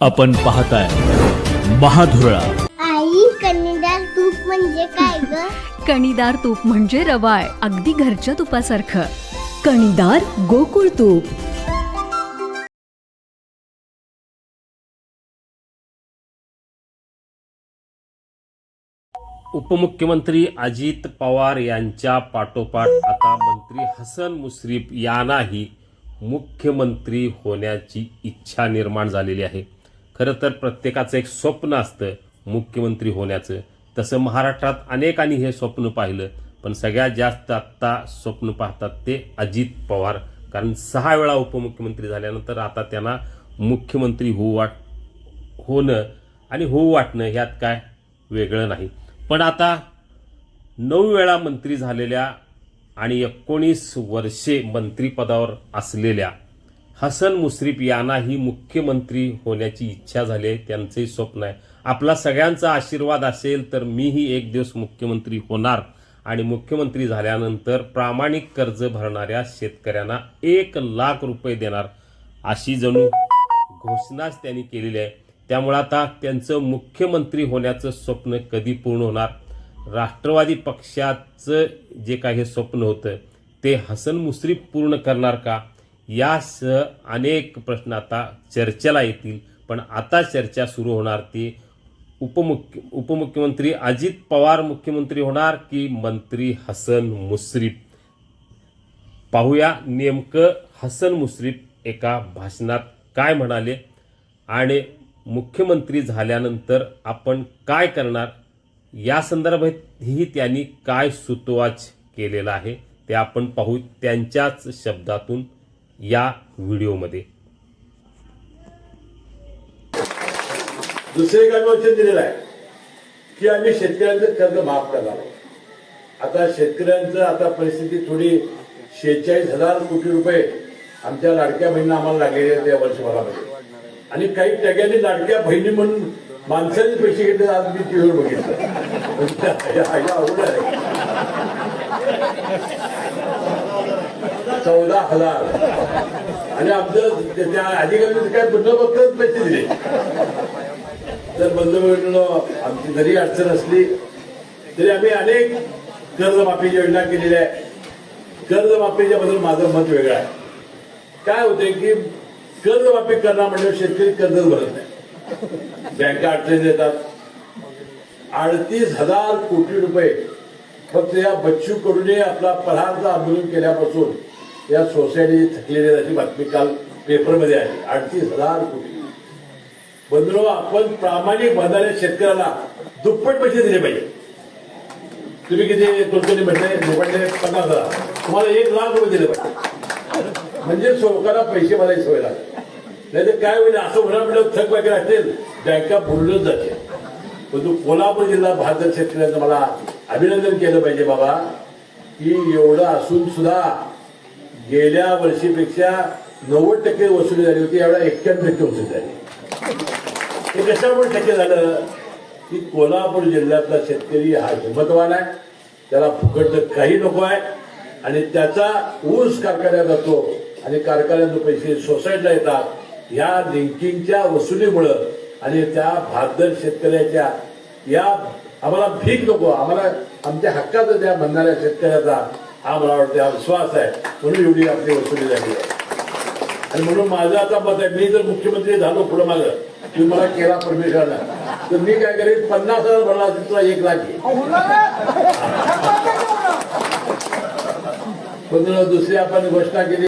आपण पाहताय महाधुरळा. आई कन्नडार तूप म्हणजे काय ग? कणीदार तूप म्हणजे रवाळ अगदी घरच्या तुपासारखं. कणीदार गोकुळ तूप. उपमुख्यमंत्री अजित पवार यांच्या पाठोपाठ आता मंत्री हसन मुश्रीफ यांनाही मुख्यमंत्री होण्याची इच्छा निर्माण झालेली आहे. खरं तर प्रत्येकाचं एक स्वप्न असतं मुख्यमंत्री होण्याचं. तसं महाराष्ट्रात अनेकांनी हे स्वप्न पाहिलं पण सगळ्यात जास्त आत्ता स्वप्न पाहतात ते अजित पवार. कारण सहा वेळा उपमुख्यमंत्री झाल्यानंतर आता त्यांना मुख्यमंत्री होऊ वाट होणं आणि होऊ वाटणं ह्यात काय वेगळं नाही. पण आता नऊ वेळा मंत्री झालेल्या आणि एकोणीस वर्षे मंत्रिपदावर असलेल्या हसन मुश्रीफ यांनाही मुख्यमंत्री होण्याची इच्छा झाली आहे त्यांचंही स्वप्न आहे. आपला सगळ्यांचा आशीर्वाद असेल तर मीही एक दिवस मुख्यमंत्री होणार. आणि मुख्यमंत्री झाल्यानंतर प्रामाणिक कर्ज भरणाऱ्या शेतकऱ्यांना एक लाख रुपये देणार अशी जणू घोषणाच त्यांनी केलेली आहे. त्यामुळे आता त्यांचं मुख्यमंत्री होण्याचं स्वप्न कधी पूर्ण होणार? राष्ट्रवादी पक्षाचं जे काही स्वप्न होतं ते हसन मुश्रीफ पूर्ण करणार का? यासह अनेक प्रश्न आता चर्चेला येतील पण आता चर्चा सुरू होणार ती उपमुख्य उपमुख्यमंत्री अजित पवार मुख्यमंत्री होणार की मंत्री हसन मुश्रीफ? पाहूया नेमकं हसन मुश्रीफ एका भाषणात काय म्हणाले आणि मुख्यमंत्री झाल्यानंतर आपण काय करणार? या संदर्भातही त्यांनी काय सुतवाच केलेला आहे ते आपण पाहू त्यांच्याच शब्दातून. या व्हिडिओमध्ये दुसरे एक आम्ही वचन दिलेलं आहे की आम्ही शेतकऱ्यांचं कर्ज माफ करणार आता शेतकऱ्यांचं आता परिस्थिती थोडी शेहेचाळीस हजार कोटी रुपये आमच्या लाडक्या बहिणींना आम्हाला लागलेले आहेत या वर्षभरामध्ये आणि काही टग्यांनी लाडक्या बहिणी म्हणून माणसांनी पैसे घेतले आज मी टीव्हीवर बघितलं या आहे चौदा हजार. आणि आमचं त्या- त्या अधिकाऱ्यांनी काय बंदोबस्तच पैसे दिले. तर बंधू आमची जरी अडचण असली तरी आम्ही अनेक कर्जमाफी योजना केलेल्या आहे कर्जमाफीच्या बद्दल माझं मत वेगळं आहे. काय होते की कर्जमाफी करणार म्हणजे शेतकरी कर्जच भरत नाही. बँका अडचणी देतात अडतीस हजार कोटी रुपये फक्त या बच्चू कडूने आपला परारचं आंदोलन केल्यापासून या सोसायटी थकलेली त्याची अशी बातमी काल पेपरमध्ये आहे. अडतीस हजार कोटी. बंधू आपण प्रामाणिक बनणाऱ्या शेतकऱ्याला दुप्पट पैसे दिले पाहिजे. तुम्ही किती तुमच्यानी म्हटले? दुपटले पन्नास हजार. तुम्हाला एक लाख रुपये दिले पाहिजे. म्हणजे लोकांना पैसे भरायची सवय लागते नाही तर काय होईल? असं होणार म्हणजे थक वगैरे असेल बँका बुडलंच जाते परंतु कोल्हापूर जिल्हा भारत शेतकऱ्यांचा मला अभिनंदन केलं पाहिजे बाबा. की एवढं असून सुद्धा गेल्या वर्षीपेक्षा नव्वद टक्के वसुली झाली होती एवढा एक्क्याण्णव टक्के वसुली झाली. हे कशामुळे टक्के झालं? की कोल्हापूर जिल्ह्यातला शेतकरी हा हिंमतवान आहे. त्याला फुकट काही नको आहे. आणि त्याचा ऊस कारखान्यात जातो आणि कारखान्यातून पैसे सोसायटीला येतात. या लिंकिंगच्या वसुलीमुळं आणि त्या भादर शेतकऱ्याच्या या आम्हाला भीक नको. आम्हाला आमच्या हक्काचं त्या म्हणणाऱ्या शेतकऱ्याचा हा मला वाटतं हा विश्वास आहे. म्हणून एवढी आपली वसुली झाली. आहे आणि म्हणून माझं आता मत आहे मी जर मुख्यमंत्री झालो पुढं माझं तुम्ही मला केला परमेश्वरला तर मी काय करेन पन्नास हजार भरला तुला एक लाख घे. पण दुसरी आपण घोषणा केली